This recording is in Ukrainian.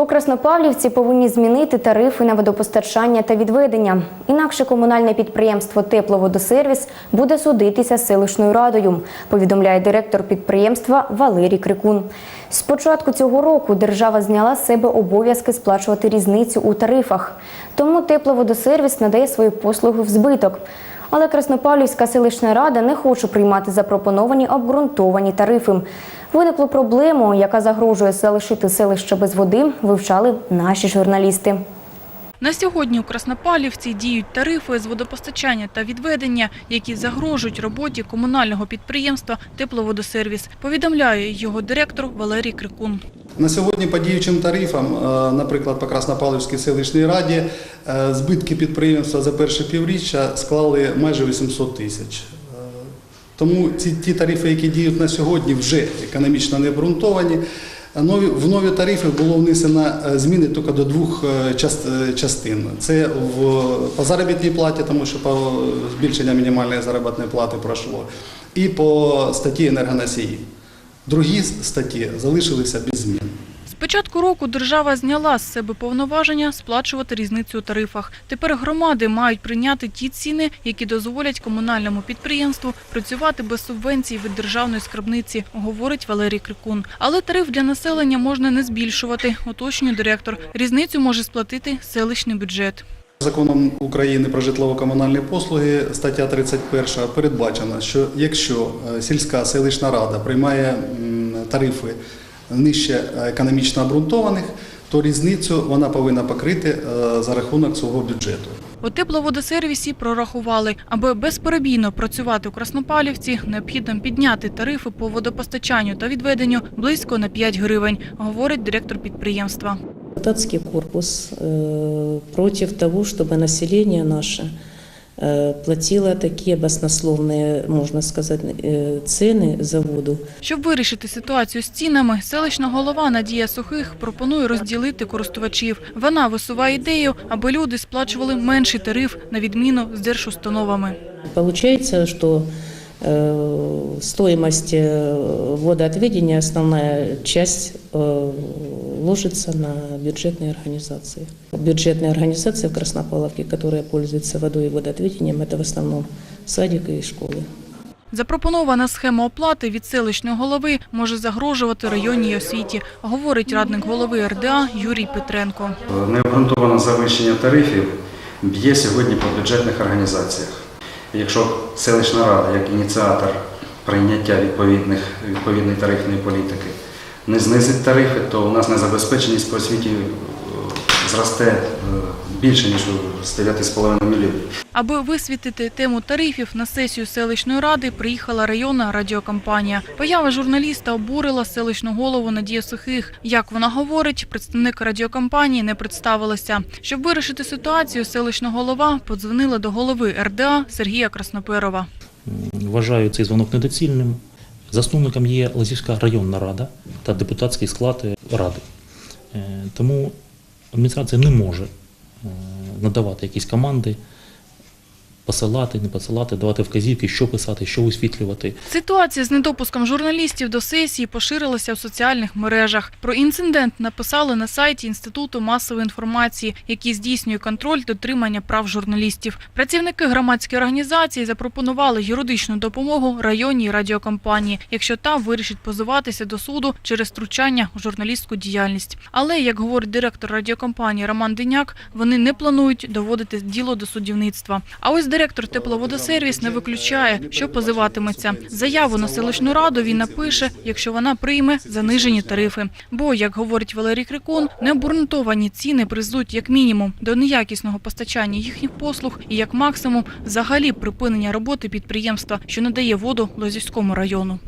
У Краснопавлівці повинні змінити тарифи на водопостачання та відведення. Інакше комунальне підприємство Тепловодосервіс буде судитися з селищною радою, повідомляє директор підприємства Валерій Крикун. З початку цього року держава зняла з себе обов'язки сплачувати різницю у тарифах. Тому Тепловодосервіс надає свої послуги в збиток. Але Краснопавлівська селищна рада не хоче приймати запропоновані обґрунтовані тарифи. Виниклу проблему, яка загрожує залишити селище без води, вивчали наші журналісти. На сьогодні у Краснопалівці діють тарифи з водопостачання та відведення, які загрожують роботі комунального підприємства «Тепловодосервіс», повідомляє його директор Валерій Крикун. На сьогодні по діючим тарифам, е, наприклад, по Краснопавлівській селищній раді, е, збитки підприємства за перше півріччя склали майже 800 тисяч. Тому ці ті тарифи, які діють на сьогодні, вже економічно не обґрунтовані. Нові, в нові тарифи було внесено е, зміни тільки до двох е, е, частин. Це в, по заробітній платі, тому що по збільшення мінімальної заробітної плати пройшло, і по статті енергоносії. Другі статті залишилися без змін. Початку року держава зняла з себе повноваження сплачувати різницю у тарифах. Тепер громади мають прийняти ті ціни, які дозволять комунальному підприємству працювати без субвенцій від державної скарбниці, говорить Валерій Крикун. Але тариф для населення можна не збільшувати, уточнює директор. Різницю може сплатити селищний бюджет. Законом України про житлово-комунальні послуги, стаття 31, передбачено, що якщо е, сільська селищна рада приймає тарифи нижче економічно обґрунтованих, то різницю вона повинна покрити е, за рахунок свого бюджету. У тепловодосервісі прорахували, аби безперебійно працювати у Краснопалівці, необхідно підняти тарифи по водопостачанню та відведенню близько на 5 гривень, говорить директор підприємства. Депутатский корпус э, против того, чтобы население наше э, платило такие баснословные, можно сказать, э, цены за воду. Щоб вирішити ситуацію з цінами, селищна голова Надія Сухих пропонує розділити користувачів. Вона висуває ідею, аби люди сплачували менший тариф на відміну з держустановами. Получается, что э, стоимость э, водоотведения, основная часть э, ложится на бюджетные организации. Бюджетные организации в Краснопавловке, которые пользуются водой и водоотведением, это в основном садики и школы. Запропонована схема оплати від селищної голови може загрожувати районній освіті, говорить радник голови РДА Юрій Петренко. Необґрунтоване завищення тарифів б'є сьогодні по бюджетних організаціях. Якщо селищна рада, як ініціатор прийняття відповідних, відповідної тарифної політики, не знизить тарифи, то у нас незабезпеченість по освіті зросте е, більше, ніж з 9,5 мільйонів. Аби висвітити тему тарифів на сесію селищної ради приїхала районна радіокомпанія. Поява журналіста обурила селищну голову Надію Сухих. Як вона говорить, представник радіокомпанії не представилася. Щоб вирішити ситуацію, селищна голова подзвонила до голови РДА Сергія Красноперова. Вважаю цей дзвонок недоцільним. Засновником є Лазівська районна рада та депутатський склад ради. Е, Тому адміністрація не може е, надавати якісь команди, посилати, не посилати, давати вказівки, що писати, що висвітлювати. Ситуація з недопуском журналістів до сесії поширилася в соціальних мережах. Про інцидент написали на сайті Інституту масової інформації, який здійснює контроль дотримання прав журналістів. Працівники громадської організації запропонували юридичну допомогу районній радіокомпанії, якщо та вирішить позиватися до суду через втручання у журналістську діяльність. Але, як говорить директор радіокомпанії Роман Деняк, вони не планують доводити діло до судівництва. А ось директор тепловодосервіс не виключає, що позиватиметься. Заяву на селищну раду він напише, якщо вона прийме занижені тарифи. Бо, як говорить Валерій Крикун, необґрунтовані ціни призвуть як мінімум до неякісного постачання їхніх послуг і як максимум взагалі припинення роботи підприємства, що надає воду Лозівському району.